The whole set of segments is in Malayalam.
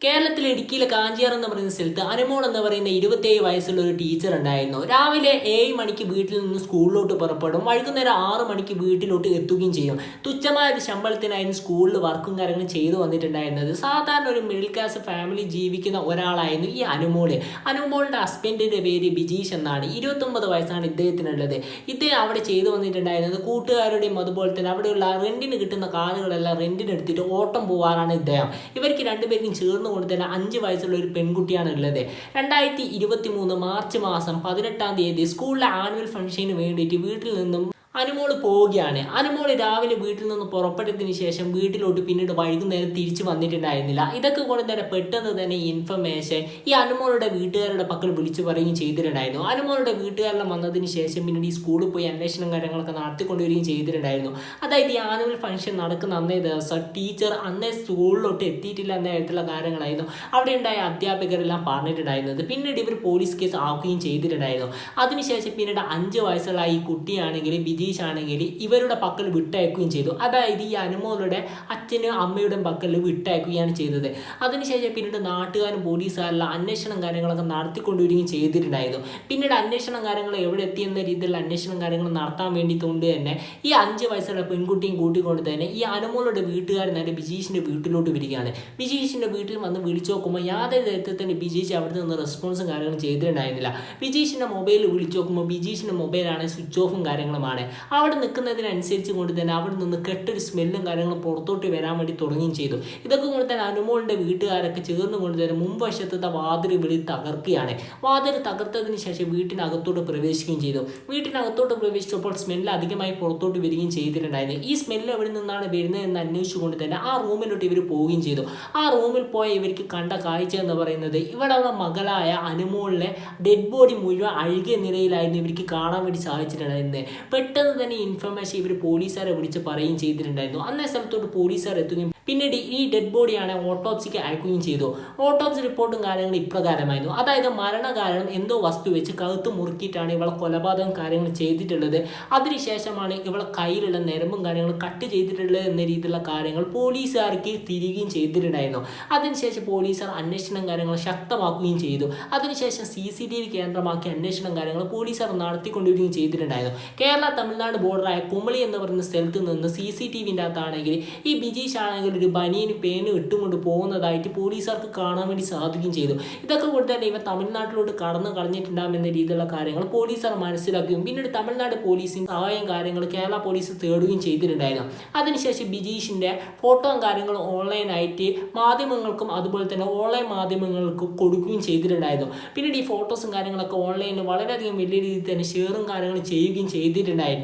കേരളത്തിൽ ഇടുക്കിയിലെ കാഞ്ചിയാർ എന്ന് പറയുന്ന സ്ഥലത്ത് അനുമോൾ എന്ന് പറയുന്ന ഇരുപത്തേഴ് വയസ്സുള്ള ഒരു ടീച്ചർ ഉണ്ടായിരുന്നു. രാവിലെ ഏഴ് മണിക്ക് വീട്ടിൽ നിന്ന് സ്കൂളിലോട്ട് പുറപ്പെടും. വൈകുന്നേരം ആറ് മണിക്ക് വീട്ടിലോട്ട് എത്തുകയും ചെയ്യും. തുച്ഛമായ ഒരു ശമ്പളത്തിനായിരുന്നു സ്കൂളിൽ വർക്കും കാര്യങ്ങളും ചെയ്തു വന്നിട്ടുണ്ടായിരുന്നത്. സാധാരണ ഒരു മിഡിൽ ക്ലാസ് ഫാമിലി ജീവിക്കുന്ന ഒരാളായിരുന്നു ഈ അനുമോൾ അനുമോളുടെ ഹസ്ബൻഡിന്റെ പേര് ബിജീഷ് എന്നാണ്. ഇരുപത്തൊമ്പത് വയസ്സാണ് ഇദ്ദേഹത്തിനുള്ളത്. ഇദ്ദേഹം അവിടെ ചെയ്തു വന്നിട്ടുണ്ടായിരുന്നത് കൂട്ടുകാരുടെയും അതുപോലെ തന്നെ അവിടെയുള്ള റെന്റിന് കിട്ടുന്ന കാറുകളെല്ലാം റെന്റിന് എടുത്തിട്ട് ഓട്ടം പോകാനാണ് ഇദ്ദേഹം. ഇവർക്ക് രണ്ടുപേർക്കും ചേർന്ന് കൊണ്ട് തന്നെ അഞ്ച് വയസ്സുള്ള ഒരു പെൺകുട്ടിയാണ് ഉള്ളത്. രണ്ടായിരത്തി ഇരുപത്തി മൂന്ന് മാർച്ച് മാസം പതിനെട്ടാം തീയതി സ്കൂളിലെ ആനുവൽ ഫംഗ്ഷന് വേണ്ടിയിട്ട് വീട്ടിൽ നിന്നും അനുമോൾ പോവുകയാണ്. അനുമോൾ രാവിലെ വീട്ടിൽ നിന്ന് പുറപ്പെട്ടതിന് ശേഷം വീട്ടിലോട്ട് പിന്നീട് വൈകുന്നേരം തിരിച്ചു വന്നിട്ടുണ്ടായിരുന്നില്ല. ഇതൊക്കെ കൊണ്ട് തന്നെ പെട്ടെന്ന് തന്നെ ഇൻഫർമേഷൻ ഈ അനുമോളുടെ വീട്ടുകാരുടെ പക്കൽ വിളിച്ചു പറയുകയും ചെയ്തിട്ടുണ്ടായിരുന്നു. അനുമോളുടെ വീട്ടുകാരെല്ലാം വന്നതിന് ശേഷം പിന്നീട് ഈ സ്കൂളിൽ പോയി അന്വേഷണം കാര്യങ്ങളൊക്കെ നടത്തിക്കൊണ്ടുവരികയും ചെയ്തിട്ടുണ്ടായിരുന്നു. അതായത് ഈ ആനുവൽ ഫംഗ്ഷൻ നടക്കുന്ന അന്നേ ദിവസം ടീച്ചർ അന്നേ സ്കൂളിലോട്ട് എത്തിയിട്ടില്ല എന്ന തരത്തിലുള്ള കാര്യങ്ങളായിരുന്നു അവിടെ ഉണ്ടായ അധ്യാപകരെല്ലാം പറഞ്ഞിട്ടുണ്ടായിരുന്നത്. പിന്നീട് ഇവർ പോലീസ് കേസ് ആക്കുകയും ചെയ്തിട്ടുണ്ടായിരുന്നു. അതിനുശേഷം പിന്നീട് അഞ്ച് വയസ്സുള്ള ഈ കുട്ടിയാണെങ്കിൽ ബിജീഷ് ആണെങ്കിൽ ഇവരുടെ പക്കൽ വിട്ടയക്കുകയും ചെയ്തു. അതായത് ഈ അനുമോളുടെ അച്ഛനും അമ്മയുടെ പക്കൽ വിട്ടയക്കുകയാണ് ചെയ്തത്. അതിനുശേഷം പിന്നീട് നാട്ടുകാരും പോലീസുകാരെല്ലാം അന്വേഷണം കാര്യങ്ങളൊക്കെ നടത്തിക്കൊണ്ടുവരികയും ചെയ്തിട്ടുണ്ടായിരുന്നു. പിന്നീട് അന്വേഷണം കാര്യങ്ങൾ എവിടെ എത്തിയെന്ന രീതിയിലുള്ള അന്വേഷണം കാര്യങ്ങൾ നടത്താൻ വേണ്ടിക്കൊണ്ട് തന്നെ ഈ അഞ്ച് വയസ്സുള്ള പെൺകുട്ടിയും കൂട്ടിക്കൊണ്ട് തന്നെ ഈ അനുമോളുടെ വീട്ടുകാരൻ നേരെ ബിജീഷിന്റെ വീട്ടിലോട്ട് വരികയാണ്. ബിജീഷിന്റെ വീട്ടിൽ വന്ന് വിളിച്ചു നോക്കുമ്പോൾ യാതൊരു തരത്തിൽ ബിജീഷ് അവിടെ നിന്ന് റെസ്പോൺസും കാര്യങ്ങളും ചെയ്തിട്ടുണ്ടായിരുന്നില്ല. ബിജീഷിന്റെ മൊബൈൽ വിളിച്ചു നോക്കുമ്പോൾ ബിജീഷിന്റെ മൊബൈലാണ് സ്വിച്ച് ഓഫും കാര്യങ്ങളുമാണ്. അവിടെ നിൽക്കുന്നതിനനുസരിച്ച് കൊണ്ട് തന്നെ അവിടെ നിന്ന് കെട്ടൊരു സ്മെല്ലും കാര്യങ്ങളും പുറത്തോട്ട് വരാൻ വേണ്ടി തുടങ്ങുകയും ചെയ്തു. ഇതൊക്കെ കൊണ്ട് തന്നെ അനുമോളിന്റെ വീട്ടുകാരൊക്കെ ചേർന്ന് കൊണ്ട് തന്നെ മുൻവശത്തെ വാതിൽ വിളി തകർക്കുകയാണ്. വാതിൽ തകർത്തതിന് ശേഷം വീട്ടിനകത്തോട്ട് പ്രവേശിക്കുകയും ചെയ്തു. വീട്ടിനകത്തോട്ട് പ്രവേശിച്ചപ്പോൾ സ്മെല്ല് അധികമായി പുറത്തോട്ട് വരികയും ചെയ്തിട്ടുണ്ടായിരുന്നു. ഈ സ്മെല്ല് എവിടെ നിന്നാണ് വരുന്നത് എന്ന് അന്വേഷിച്ചുകൊണ്ട് തന്നെ ആ റൂമിലോട്ട് ഇവർ പോവുകയും ചെയ്തു. ആ റൂമിൽ പോയ ഇവർക്ക് കണ്ട കാഴ്ച എന്ന് പറയുന്നത് ഇവിടെ മകളായ അനുമോളിലെ ഡെഡ് ബോഡി മുഴുവൻ അഴുകിയ നിലയിലായിരുന്നു ഇവർക്ക് കാണാൻ വേണ്ടി സാധിച്ചിട്ടുണ്ടായിരുന്നത്. പെട്ടെന്ന് തന്നെ ഇൻഫർമേഷൻ ഇവർ പോലീസുകാരെ വിളിച്ച് പറയുകയും ചെയ്തിട്ടുണ്ടായിരുന്നു. അന്നേ സ്ഥലത്തോട്ട് പോലീസുകാർ എത്തുകയും പിന്നീട് ഈ ഡെഡ് ബോഡിയാണ് ഓട്ടോപ്സിക്ക് അയക്കുകയും ചെയ്തു. ഓട്ടോപ്സി റിപ്പോർട്ടും കാര്യങ്ങളും ഇപ്രകാരമായിരുന്നു. അതായത് മരണകാരണം എന്തോ വസ്തു വെച്ച് കഴുത്ത് മുറുക്കിയിട്ടാണ് ഇവളെ കൊലപാതകം കാര്യങ്ങൾ ചെയ്തിട്ടുള്ളത്. അതിനുശേഷമാണ് ഇവളെ കയ്യിലുള്ള നിരമ്പും കാര്യങ്ങളും കട്ട് ചെയ്തിട്ടുള്ളത് എന്ന രീതിയിലുള്ള കാര്യങ്ങൾ പോലീസുകാർക്ക് തിരികുകയും ചെയ്തിട്ടുണ്ടായിരുന്നു. അതിനുശേഷം പോലീസുകാർ അന്വേഷണം കാര്യങ്ങൾ ശക്തമാക്കുകയും ചെയ്തു. അതിനുശേഷം സി സി ടി വി കേന്ദ്രമാക്കി അന്വേഷണം കാര്യങ്ങൾ പോലീസുകാർ നടത്തിക്കൊണ്ടിരിക്കുകയും ചെയ്തിട്ടുണ്ടായിരുന്നു. കേരള തമിഴ്നാട് ബോർഡറായ കുമളി എന്ന് പറയുന്ന സ്ഥലത്ത് നിന്ന് സി സി ടി വിന്റെ അകത്താണെങ്കിൽ ഈ ബിജീഷ് ആണെങ്കിൽ ഒരു ബനിയന് പേന് ഇട്ടുകൊണ്ട് പോകുന്നതായിട്ട് പോലീസുകാർക്ക് കാണാൻ വേണ്ടി സാധിക്കുകയും ചെയ്തു. ഇതൊക്കെ കൊണ്ട് തന്നെ ഇവ തമിഴ്നാട്ടിലോട്ട് കടന്നു കളഞ്ഞിട്ടുണ്ടാകുമെന്ന രീതിയിലുള്ള കാര്യങ്ങൾ പോലീസുകാർ മനസ്സിലാക്കുകയും പിന്നീട് തമിഴ്നാട് പോലീസിന് സഹായം കാര്യങ്ങൾ കേരള പോലീസ് തേടുകയും ചെയ്തിട്ടുണ്ടായിരുന്നു. അതിനുശേഷം ബിജീഷിന്റെ ഫോട്ടോയും കാര്യങ്ങളും ഓൺലൈനായിട്ട് മാധ്യമങ്ങൾക്കും അതുപോലെ തന്നെ ഓൺലൈൻ മാധ്യമങ്ങൾക്കും കൊടുക്കുകയും ചെയ്തിട്ടുണ്ടായിരുന്നു. പിന്നീട് ഈ ഫോട്ടോസും കാര്യങ്ങളൊക്കെ ഓൺലൈനിൽ വളരെയധികം വലിയ രീതിയിൽ തന്നെ ഷെയറും കാര്യങ്ങളും ചെയ്യുകയും ചെയ്തിട്ടുണ്ടായിരുന്നു.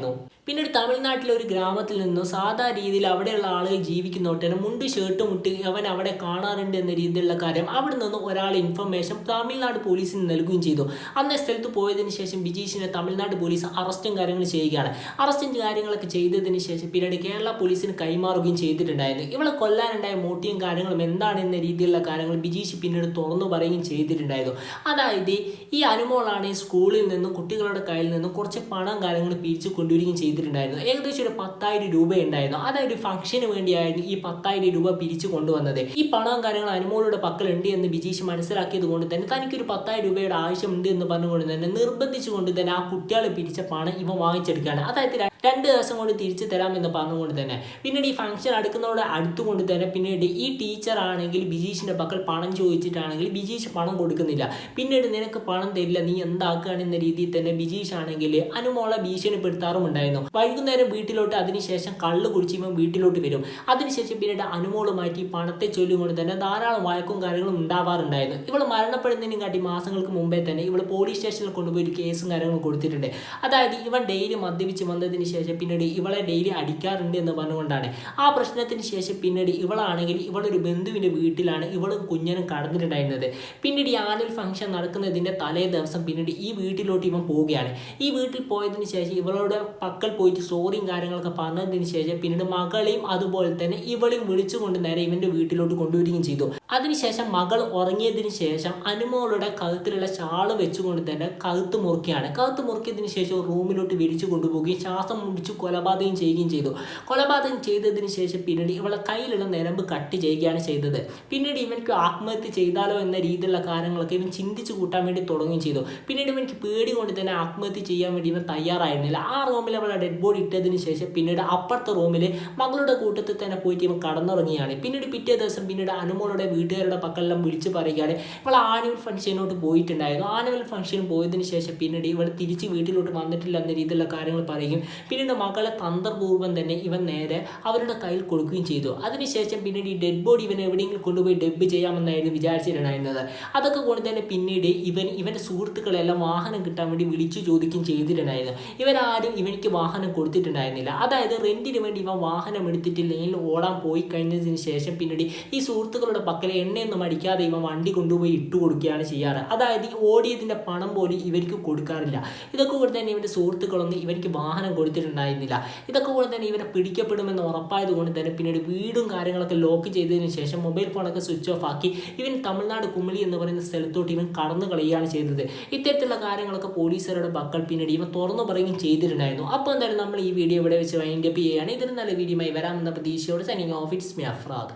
പിന്നീട് തമിഴ്നാട്ടിലെ ഒരു ഗ്രാമത്തിൽ നിന്നും സാധാ രീതിയിൽ അവിടെയുള്ള ആളുകൾ ജീവിക്കുന്നോട്ടേനും മുണ്ട് ഷർട്ട് മുട്ട് അവൻ അവിടെ കാണാറുണ്ട് എന്ന രീതിയിലുള്ള കാര്യം അവിടെ നിന്ന് ഒരാൾ ഇൻഫർമേഷൻ തമിഴ്നാട് പോലീസിന് നൽകുകയും ചെയ്തു. അന്ന് സ്ഥലത്ത് പോയതിനു ശേഷം ബിജീഷിനെ തമിഴ്നാട് പോലീസ് അറസ്റ്റും കാര്യങ്ങളും ചെയ്യുകയാണ്. അറസ്റ്റും കാര്യങ്ങളൊക്കെ ചെയ്തതിന് ശേഷം പിന്നീട് കേരള പോലീസിന് കൈമാറുകയും ചെയ്തിട്ടുണ്ടായിരുന്നു. ഇവളെ കൊല്ലാനുണ്ടായ മോട്ടിയും കാര്യങ്ങളും എന്താണ് എന്ന രീതിയിലുള്ള കാര്യങ്ങൾ ബിജീഷ് പിന്നീട് തുറന്നു പറയുകയും ചെയ്തിട്ടുണ്ടായിരുന്നു. അതായത് ഈ അനുമോളാണ് സ്കൂളിൽ നിന്നും കുട്ടികളുടെ കയ്യിൽ നിന്നും കുറച്ച് പണം കാര്യങ്ങൾ പിരിച്ചു കൊണ്ടുവരികയും ചെയ്തിട്ടുണ്ടായിരുന്നു. ഏകദേശം ഒരു പത്തായിരം രൂപ ഉണ്ടായിരുന്നു അതായത് ഫംഗ്ഷന് വേണ്ടിയായിരുന്നു ഈ പത്തായിരം രൂപ പിരിച്ചു കൊണ്ടുവന്നത്. ഈ പണവും കാര്യങ്ങൾ അനുമോളുടെ പക്കലുണ്ട് എന്ന് ബിജീഷ് മനസ്സിലാക്കിയത് കൊണ്ട് തന്നെ തനിക്കൊരു പത്തായിരം രൂപയുടെ ആവശ്യമുണ്ട് എന്ന് പറഞ്ഞുകൊണ്ട് തന്നെ നിർബന്ധിച്ചുകൊണ്ട് തന്നെ ആ കുട്ടികളെ പിരിച്ച പണം ഇവ വാങ്ങിച്ചെടുക്കുകയാണ്. അതായത് രണ്ട് ദിവസം കൊണ്ട് തിരിച്ചു തരാമെന്ന് പറഞ്ഞുകൊണ്ട് തന്നെ. പിന്നീട് ഈ ഫംഗ്ഷൻ അടുക്കുന്നതോടെ അടുത്തുകൊണ്ട് തന്നെ പിന്നീട് ഈ ടീച്ചർ ആണെങ്കിൽ ബിജീഷിന്റെ പക്കൽ പണം ചോദിച്ചിട്ടാണെങ്കിൽ ബിജീഷ് പണം കൊടുക്കുന്നില്ല. പിന്നീട് നിനക്ക് പണം തരില്ല നീ എന്താക്കുകയാണെന്ന രീതിയിൽ തന്നെ ബിജീഷ് ആണെങ്കിൽ അനുമോളെ ഭീഷണിപ്പെടുത്താറുമുണ്ടായിരുന്നു വൈകുന്നേരം വീട്ടിലോട്ട് അതിനുശേഷം കള്ള് കുടിച്ച് വീട്ടിലോട്ട് വരും. അതിനുശേഷം പിന്നീട് അനുമോൾ മാറ്റി പണത്തെ ചൊല്ലിക്കൊണ്ട് തന്നെ ധാരാളം വഴക്കും കാര്യങ്ങളും ഉണ്ടാവാറുണ്ടായിരുന്നു. ഇവൾ മരണപ്പെടുന്നതിനും കാട്ടി മാസങ്ങൾക്ക് മുമ്പേ തന്നെ ഇവൾ പോലീസ് സ്റ്റേഷനിൽ കൊണ്ടുപോയി ഒരു കേസും കാര്യങ്ങളും കൊടുത്തിട്ടുണ്ട്. അതായത് ഇവൻ ഡെയിലി മദ്യപിച്ച് വന്നതിന് ശേഷം പിന്നീട് ഇവളെ ഡെയിലി അടിക്കാറുണ്ട് എന്ന് പറഞ്ഞുകൊണ്ടാണ്. ആ പ്രശ്നത്തിന് ശേഷം പിന്നീട് ഇവളാണെങ്കിൽ ഇവളൊരു ബന്ധുവിന്റെ വീട്ടിലാണ് ഇവളും കുഞ്ഞനും കടന്നിട്ടുണ്ടായിരുന്നത്. പിന്നീട് ഈ ആനുവൽ ഫംഗ്ഷൻ നടക്കുന്നതിന്റെ തലേ ദിവസം പിന്നീട് ഈ വീട്ടിലോട്ട് ഇവൻ പോവുകയാണ്. ഈ വീട്ടിൽ പോയതിന് ശേഷം ഇവളുടെ പക്കൽ പോയിട്ട് സോറിയും കാര്യങ്ങളൊക്കെ പറഞ്ഞതിന് ശേഷം പിന്നീട് മകളെയും അതുപോലെ തന്നെ ഇവളെയും വിളിച്ചുകൊണ്ട് നേരെ ഇവന്റെ വീട്ടിലോട്ട് കൊണ്ടുവരികയും ചെയ്തു. അതിനുശേഷം മകൾ ഉറങ്ങിയതിന് ശേഷം അനുമോളുടെ കഴുത്തിലുള്ള ഷാൾ വെച്ചുകൊണ്ട് തന്നെ കഴുത്ത് മുറുക്കിയാണ്. കഴുത്ത് മുറുക്കിയതിന് ശേഷം റൂമിലോട്ട് വിരിച്ചു കൊണ്ടുപോവുകയും ശ്വാസം മുടിച്ച് കൊലപാതകം ചെയ്യുകയും ചെയ്തു. കൊലപാതകം ചെയ്തതിന് ശേഷം പിന്നീട് ഇവളെ കയ്യിലുള്ള നിരമ്പ് കട്ട് ചെയ്യുകയാണ് ചെയ്തത്. പിന്നീട് ഇവനക്ക് ആത്മഹത്യ ചെയ്താലോ എന്ന രീതിയിലുള്ള കാര്യങ്ങളൊക്കെ ഇവൻ ചിന്തിച്ചു കൂട്ടാൻ വേണ്ടി തുടങ്ങുകയും ചെയ്തു. പിന്നീട് ഇവനക്ക് പേടി കൊണ്ട് തന്നെ ആത്മഹത്യ ചെയ്യാൻ വേണ്ടി ഇവൻ തയ്യാറായിരുന്നില്ല. ആ റൂമിൽ അവളെ ഡെഡ് ബോഡി ഇട്ടതിന് ശേഷം പിന്നീട് അപ്പുറത്തെ റൂമിൽ മകളുടെ കൂട്ടത്തിൽ തന്നെ പോയിട്ട് ഇവൻ കടന്നുറങ്ങിയാണ് പിന്നീട് പിറ്റേ ദിവസം പിന്നീട് അനുമോളുടെ വീട്ടുകാരുടെ പക്കെല്ലാം വിളിച്ച് പറയുകയാണ്. ഇവൾ ആനുവൽ ഫംഗ്ഷനോട്ട് പോയിട്ടുണ്ടായിരുന്നു. ആനുവൽ ഫംഗ്ഷന് പോയതിന് ശേഷം പിന്നീട് ഇവൾ തിരിച്ച് വീട്ടിലോട്ട് വന്നിട്ടില്ല എന്ന രീതിയിലുള്ള കാര്യങ്ങൾ പറയുകയും പിന്നീട് മകളെ തന്ത്രപൂർവം തന്നെ ഇവൻ നേരെ അവരുടെ കയ്യിൽ കൊടുക്കുകയും ചെയ്തു. അതിനുശേഷം പിന്നീട് ഈ ഡെഡ് ബോഡി ഇവൻ എവിടെയെങ്കിലും കൊണ്ടുപോയി ഡെബ് ചെയ്യാമെന്നായിരുന്നു വിചാരിച്ചിട്ടുണ്ടായിരുന്നത്. അതൊക്കെ കൊണ്ട് തന്നെ പിന്നീട് ഇവൻ ഇവന്റെ സുഹൃത്തുക്കളെല്ലാം വാഹനം കിട്ടാൻ വേണ്ടി വിളിച്ചു ചോദിക്കുകയും ചെയ്തിട്ടുണ്ടായിരുന്നു. ഇവരാരും ഇവനിക്ക് വാഹനം കൊടുത്തിട്ടുണ്ടായിരുന്നില്ല. അതായത് റെന്റിന് വേണ്ടി ഇവൻ വാഹനം എടുത്തിട്ടില്ലെങ്കിൽ ഓടാൻ പോയി കഴിഞ്ഞതിന് ശേഷം പിന്നീട് ഈ സുഹൃത്തുക്കളുടെ പക്കലെ എണ്ണയൊന്നും അടിക്കാതെ ഇവൻ വണ്ടി കൊണ്ടുപോയി ഇട്ട് കൊടുക്കുകയാണ് ചെയ്യാറ്. അതായത് ഈ ഓടിയതിന്റെ പണം പോലും ഇവർക്ക് കൊടുക്കാറില്ല. ഇതൊക്കെ കൂടെ തന്നെ ഇവന്റെ സുഹൃത്തുക്കളൊന്നും ഇവർക്ക് വാഹനം കൊടുത്തിട്ടുണ്ടായിരുന്നില്ല. ഇതൊക്കെ കൂടെ തന്നെ ഇവനെ പിടിക്കപ്പെടുമെന്ന് ഉറപ്പായത് കൊണ്ട് തന്നെ പിന്നീട് വീടും കാര്യങ്ങളൊക്കെ ലോക്ക് ചെയ്തതിന് ശേഷം മൊബൈൽ ഫോണൊക്കെ സ്വിച്ച് ഓഫ് ആക്കി ഇവൻ തമിഴ്നാട് കുമിളി എന്ന് പറയുന്ന സ്ഥലത്തോട്ട് ഇവൻ കടന്നു കളയുകയാണ് ചെയ്തത്. ഇത്തരത്തിലുള്ള കാര്യങ്ങളൊക്കെ പോലീസുകാരുടെ മക്കൾ പിന്നീട് ഇവൻ തുറന്നു പറയുകയും ചെയ്തിട്ടുണ്ടായിരുന്നു. അപ്പോൾ എന്തായാലും നമ്മൾ ഈ വീഡിയോ ഇവിടെ വെച്ച് വൈൻഡപ്പ് ചെയ്യുകയാണ്. ഇതിന് നല്ല വീഡിയോയുമായി വരാമെന്ന പ്രതീക്ഷയോട് signing off it's me Afrad